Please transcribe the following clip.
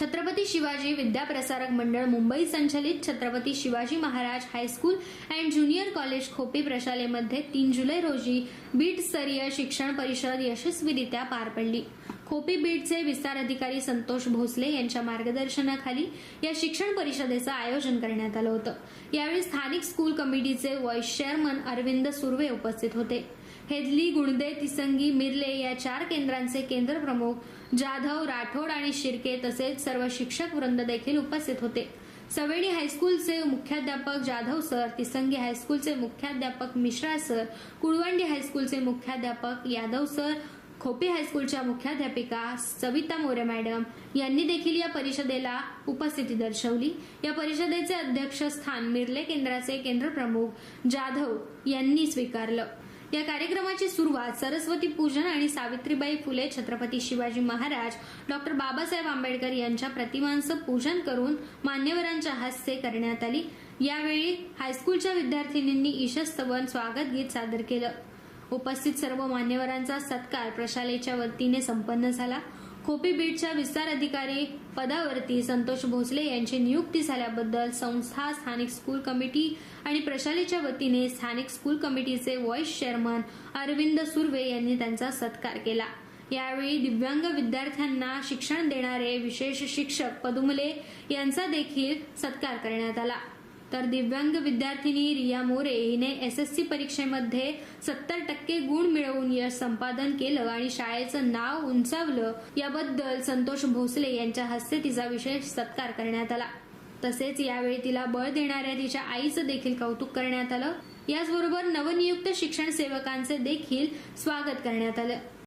छत्रपती शिवाजी विद्याप्रसारक मंडळ मुंबई संचलित Chhatrapati Shivaji Maharaj high school and junior college Khopi प्रशालेमध्ये तीन जुलै रोजी बीट स्तरीय शिक्षण परिषद यशस्वीरित्या पार पडली. खोपी बीटचे विस्तार अधिकारी संतोष भोसले यांच्या मार्गदर्शनाखाली या शिक्षण परिषदेचं आयोजन करण्यात आलं होतं. यावेळी स्थानिक स्कूल कमिटीचे व्हाईस चेअरमन अरविंद सुर्वे उपस्थित होते. हेदली गुणदे तिसंगी मिरले या चार केंद्रांचे केंद्र प्रमुख जाधव राठोड आणि शिर्के तसेच सर्व शिक्षक वृंद देखील उपस्थित होते. सवेडी हायस्कूलचे मुख्याध्यापक जाधव सर तिसंगी हायस्कूलचे मुख्याध्यापक मिश्रा सर कुळवंडी हायस्कूलचे मुख्याध्यापक यादव सर खोपी हायस्कूलच्या मुख्याध्यापिका सविता मोरे मॅडम यांनी देखील या परिषदेला उपस्थिती दर्शवली. या परिषदेचे अध्यक्षस्थान मिरले केंद्राचे केंद्र प्रमुख जाधव यांनी स्वीकारलं. या कार्यक्रमाची सुरुवात सरस्वती पूजन आणि सावित्रीबाई फुले छत्रपती शिवाजी महाराज डॉक्टर बाबासाहेब आंबेडकर यांच्या प्रतिमांचं पूजन करून मान्यवरांच्या हस्ते करण्यात आली. यावेळी हायस्कूलच्या विद्यार्थिनींनी ईशस्तवन स्वागत गीत सादर केलं. उपस्थित सर्व मान्यवरांचा सत्कार प्रशालेच्या वतीने संपन्न झाला. खोपी बीटच्या विस्तार अधिकारी पदावरती संतोष भोसले यांची नियुक्ती झाल्याबद्दल संस्था स्थानिक स्कूल कमिटी आणि प्रशालेच्या वतीने स्थानिक स्कूल कमिटीचे व्हाईस चेअरमन अरविंद सुर्वे यांनी त्यांचा सत्कार केला. यावेळी दिव्यांग विद्यार्थ्यांना शिक्षण देणारे विशेष शिक्षक पदुमले यांचा देखील सत्कार करण्यात आला. तर दिव्यांग विद्यार्थिनी रिया मोरे हिने एस एस सी परीक्षेमध्ये सत्तर टक्के गुण मिळवून यश संपादन केलं आणि शाळेचं नाव उंचावलं. याबद्दल संतोष भोसले यांच्या हस्ते तिचा विशेष सत्कार करण्यात आला. तसेच यावेळी तिला बळ देणाऱ्या तिच्या आईचं देखील कौतुक करण्यात आलं. याचबरोबर नवनियुक्त शिक्षण सेवकांचे देखील स्वागत करण्यात आलं.